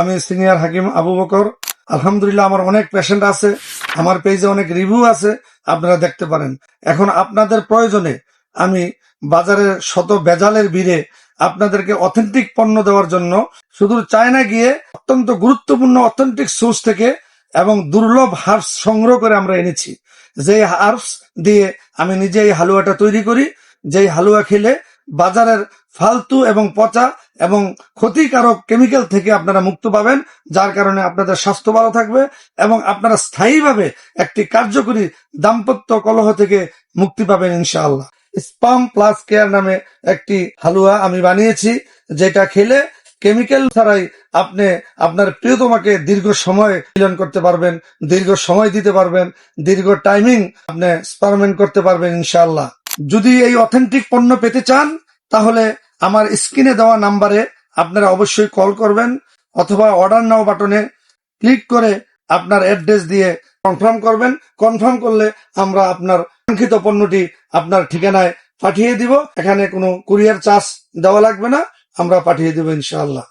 আমি সিনিয়র হাকিম আবু বকর। আলহামদুলিল্লাহ আমার অনেক পেশেন্ট আছে, আমার পেজে অনেক রিভিউ আছে, আপনারা দেখতে পারেন। এখন আপনাদের প্রয়োজনে আমি বাজারের শত বেজালের ভিড়ে আপনাদেরকে অথেন্টিক পণ্য দেওয়ার জন্য শুধু চায়না গিয়ে অত্যন্ত গুরুত্বপূর্ণ অথেন্টিক সোর্স থেকে এবং দুর্লভ হার্বস সংগ্রহ করে আমরা এনেছি। যে হার্বস দিয়ে আমি নিজে এই হালুয়াটা তৈরি করি, যেই হালুয়া খেলে বাজারের ফালতু এবং পচা এবং ক্ষতিকারক কেমিক্যাল থেকে আপনারা মুক্ত পাবেন, যার কারণে আপনাদের স্বাস্থ্য ভালো থাকবে এবং আপনারা স্থায়ীভাবে একটি কার্যকরী দাম্পত্য কলহ থেকে মুক্তি পাবেন ইনশাআল্লাহ। স্পাম প্লাস কেয়ার নামে একটি হালুয়া আমি বানিয়েছি, যেটা খেলে কেমিক্যাল ছাড়াই আপনি আপনার প্রিয়তমাকে দীর্ঘ সময় মিলন করতে পারবেন, দীর্ঘ সময় দিতে পারবেন, দীর্ঘ টাইমিং আপনি স্পারমেন্ট করতে পারবেন ইনশাআল্লাহ। যদি এই অথেন্টিক পণ্য পেতে চান, তাহলে আমার স্ক্রিনে দেওয়া নাম্বারে আপনারা অবশ্যই কল করবেন অথবা অর্ডার নাও বাটনে ক্লিক করে আপনার অ্যাড্রেস দিয়ে কনফার্ম করবেন। কনফার্ম করলে আমরা আপনার কাঙ্ক্ষিত পণ্যটি আপনার ঠিকানায় পাঠিয়ে দিব। এখানে কোনো কুরিয়ার চার্জ দেওয়া লাগবে না। আমরা পাঠিয়ে দিব ইনশাআল্লাহ।